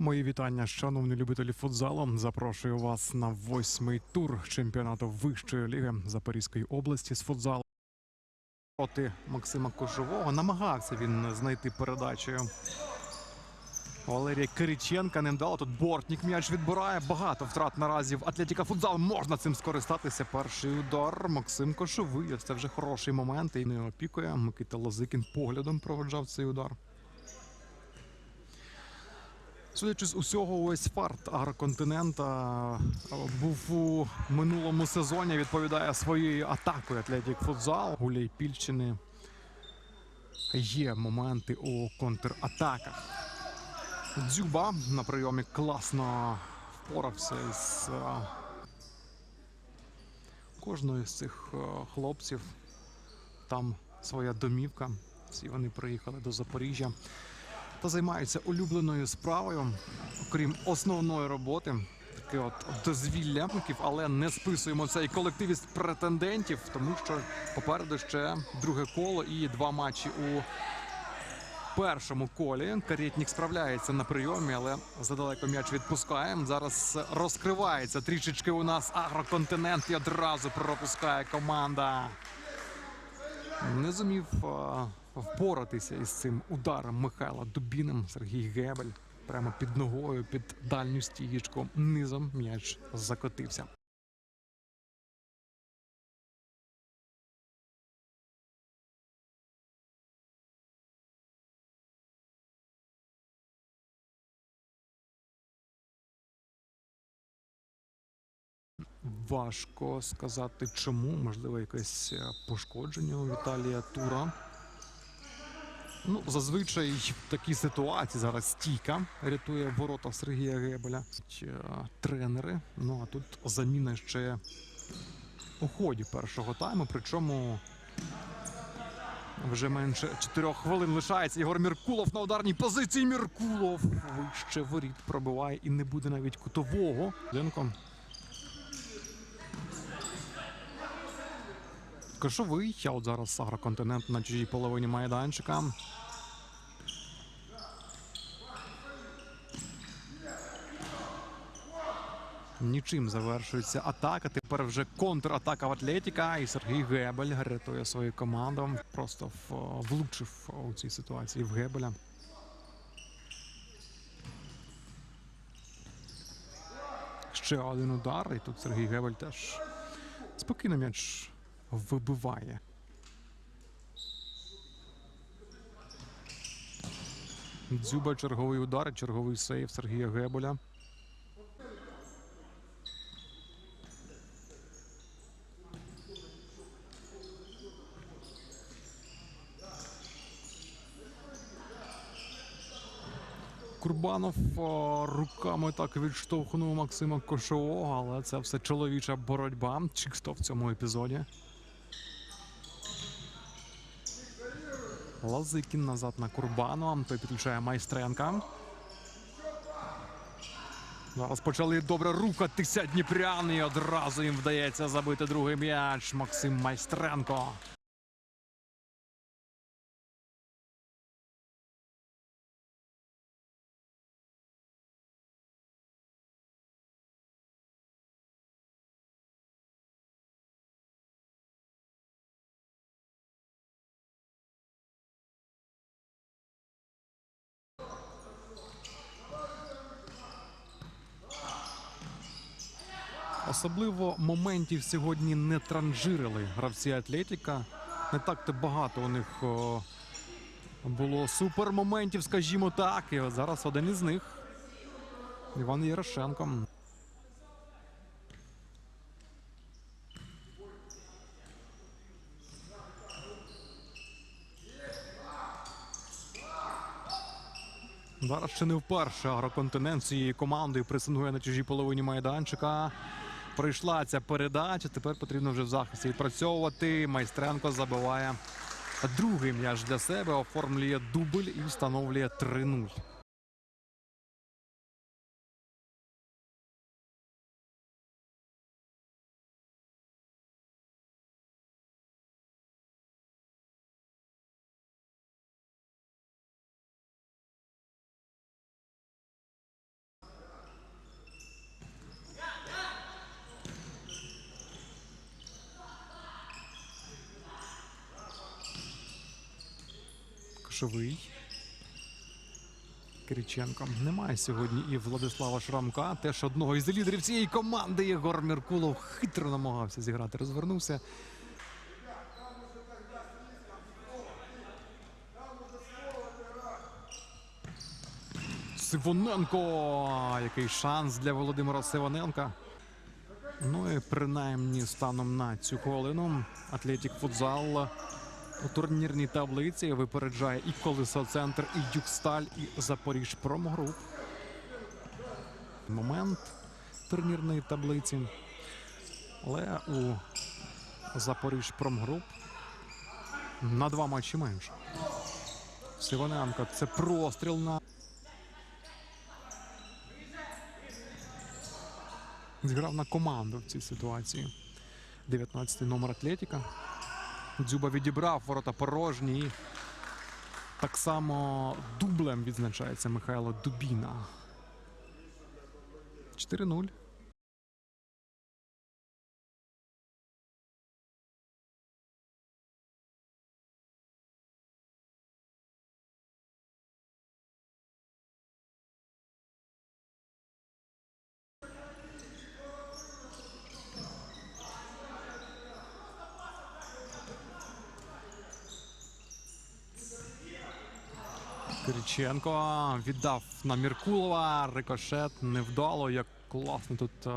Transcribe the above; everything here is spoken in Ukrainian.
Мої вітання, шановні любителі футзалу. Запрошую вас на восьмий тур чемпіонату вищої ліги Запорізької області з футзалу. Проти Максима Кожового намагався він знайти передачею. Валерія Кириченка не вдало. Тут бортник м'яч відбирає. Багато втрат наразі в Атлетіка футзал. Можна цим скористатися. Перший удар. Максим Кошовий. Це вже хороший момент. І не опікує. Микита Лозикін поглядом проведжав цей удар. Судячи з усього, ось фарт агроконтинента е, був у минулому сезоні. Відповідає своєю атакою Атлетік футзал. Гуляй Пільщини. Є моменти у контратаках. Дзюба на прийомі класно впорався із е, кожною з цих е, хлопців. Там своя домівка. Всі вони приїхали до Запоріжжя та займаються улюбленою справою, окрім основної роботи. Таке от дозвілля, але не списуємо цей колектив із претендентів, тому що попереду ще друге коло і два матчі у першому колі. Карєтнік справляється на прийомі, але задалеко м'яч відпускає. Зараз розкривається трішечки у нас агроконтинент і одразу пропускає команда. Не зумів а, впоратися із цим ударом Михайла Дубіним. Сергій Гебель прямо під ногою, під дальню стієчку. Низом м'яч закотився. Важко сказати чому. Можливо, якесь е, пошкодження у Віталія Тура. Ну, зазвичай в такій ситуації зараз стійка рятує ворота Сергія Гебеля. Е, Тренери. Ну а тут заміна ще у ході першого тайму. Причому вже менше 4 хвилин лишається. Ігор Міркулов на ударній позиції. Міркулов вище воріт пробиває і не буде навіть кутового. Ленко Кошовий, а от зараз агроконтинент на чужій половині майданчика. Нічим завершується атака. Тепер вже контратака в Атлетіка. І Сергій Гебель рятує свою команду. Просто влучив у цій ситуації в Гебеля. Ще один удар. І тут Сергій Гебель теж спокійно м'яч вибиває. Дзюба черговий удар, черговий сейв Сергія Гебеля. Курбанов руками так відштовхнув Максима Кошового, але це все чоловіча боротьба. Чиксто в цьому епізоді. Лазикін назад на Курбану. Той підключає майстренка. Зараз почали добре рухатися Дніпряни. і Одразу їм вдається забити другий м'яч. Максим Майстренко. Особливо моментів сьогодні не транжирили гравці Атлетіка. Не так-то багато у них о, було супермоментів, скажімо так. І от зараз один із них. Іван Ярошенко. Зараз ще не вперше агроконтинент цією командою пресингує на чужій половині майданчика. Прийшла ця передача. Тепер потрібно вже в захисті відпрацьовувати. Майстренко забиває другий м'яч для себе, оформлює дубль і встановлює 3-0. Кошовий. Кириченко. Немає сьогодні і Владислава Шрамка. Теж одного із лідерів цієї команди Єгор Меркулов хитро намагався зіграти. Розвернувся. Сивоненко. Який шанс для Володимира Сивоненка. Ну і принаймні станом на цю хвилину Атлетік Футзал у турнірній таблиці випереджає і Колесо Центр, і Дюксталь, і Запоріж Промгруп. Момент турнірної таблиці. Але у Запоріж Промгруп на два матчі менше. Сивоненко це простріл на. Зіграв на команду в цій ситуації. 19-й номер Атлетіка. Дзюба відібрав ворота порожні. Так само дублем відзначається Михайло Дубіна. 4-0. Кириченко віддав на Міркулова. Рикошет невдало. Як класно тут е,